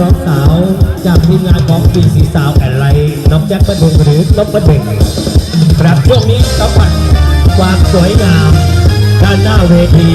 ร้องสาว จากทีมงานของปีสีสาวแอนไลท์น้องแจ็คประเด็งหรือนกประเด็งครับช่วงนี้สัมผัสความสวยงาม ด้านหน้าเวที